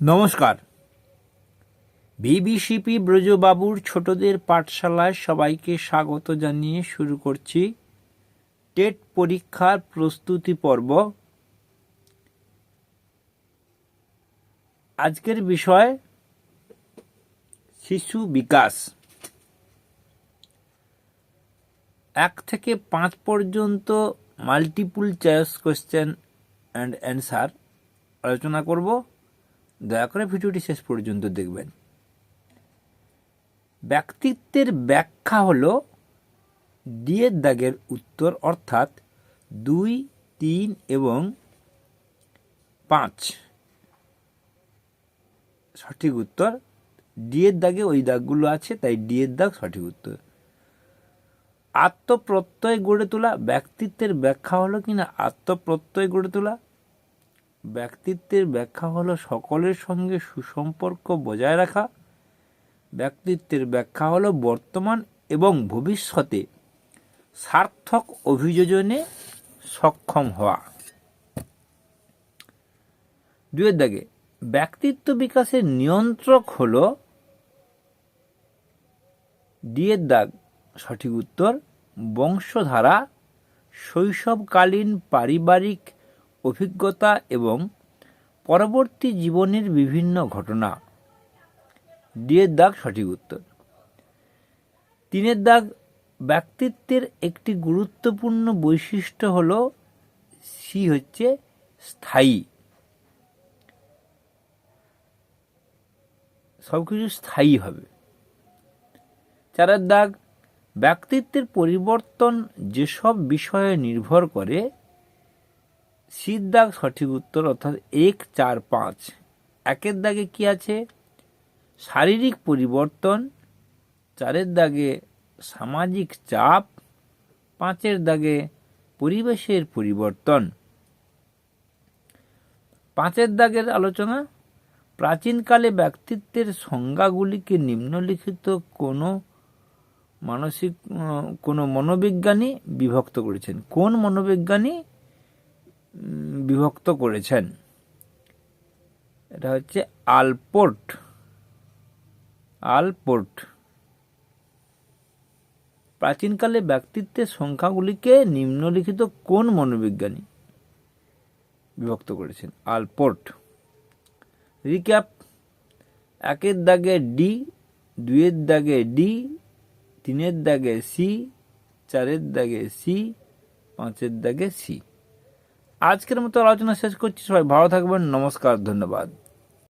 নমস্কার। বিবিসিপি ব্রজবাবুর ছোটদের পাঠশালায় সবাইকে স্বাগত জানিয়ে শুরু করছি টেট পরীক্ষার প্রস্তুতি পর্ব। আজকের বিষয়, শিশু বিকাশ। এক থেকে পাঁচ পর্যন্ত multiple choice question and answer আলোচনা করব। দয়া করে ভিডিওটি শেষ পর্যন্ত দেখবেন। ব্যক্তিত্বের ব্যাখ্যা হল ডিয়ের দাগের উত্তর অর্থাৎ দুই, তিন এবং পাঁচ। সঠিক উত্তর ডিয়ের দাগে ওই দাগগুলো আছে, তাই ডিয়ের দাগ সঠিক উত্তর। আত্মপ্রত্যয় গড়ে তোলা, ব্যক্তিত্বের ব্যাখ্যা হলো কিনা? আত্মপ্রত্যয় গড়ে তোলা ব্যক্তিত্বের ব্যাখ্যা হলো সকলের সঙ্গে সুসম্পর্ক বজায় রাখা। ব্যক্তিত্বের ব্যাখ্যা হলো বর্তমান এবং ভবিষ্যতে সার্থক অভিযোজনে সক্ষম হওয়া। দুয়ের দাগে, ব্যক্তিত্ব বিকাশের নিয়ন্ত্রক হল ডিয়ের দাগ, সঠিক উত্তর, বংশধারা, শৈশবকালীন পারিবারিক অভিজ্ঞতা এবং পরবর্তী জীবনের বিভিন্ন ঘটনা। ডিয়ের দাগ সঠিক উত্তর। তিনের দাগ ব্যক্তিত্বের একটি গুরুত্বপূর্ণ বৈশিষ্ট্য হল, সি হচ্ছে স্থায়ী। সব কিছু স্থায়ী হবে। চারের দাগ ব্যক্তিত্বের পরিবর্তন যেসব বিষয়ে নির্ভর করে শীত দাগ সঠিক উত্তর অর্থাৎ এক, চার, পাঁচ। একের দাগে কি আছে? শারীরিক পরিবর্তন, চারের দাগে সামাজিক চাপ, পাঁচের দাগে পরিবেশের পরিবর্তন। পাঁচের দাগের আলোচনা, প্রাচীনকালে ব্যক্তিত্বের সংজ্ঞাগুলিকে নিম্নলিখিত কোনো মানসিক, কোনো মনোবিজ্ঞানী বিভক্ত করেছেন। কোন মনোবিজ্ঞানী? বিভক্ত করেছেন। এটা হচ্ছে আলপোর্ট। আলপোর্ট। প্রাচীনকালে ব্যক্তিত্বের সংখ্যাগুলিকে নিম্নলিখিত কোন মনোবিজ্ঞানী বিভক্ত করেছেন? আলপোর্ট। রিক্যাপ। একের দাগে ডি, দুইয়ের দাগে ডি, তিনের দাগে সি, চারের দাগে সি, পাঁচের দাগে সি। আজকের মতো আলোচনা শেষ করছি। সবাই ভালো থাকবেন। নমস্কার ধন্যবাদ।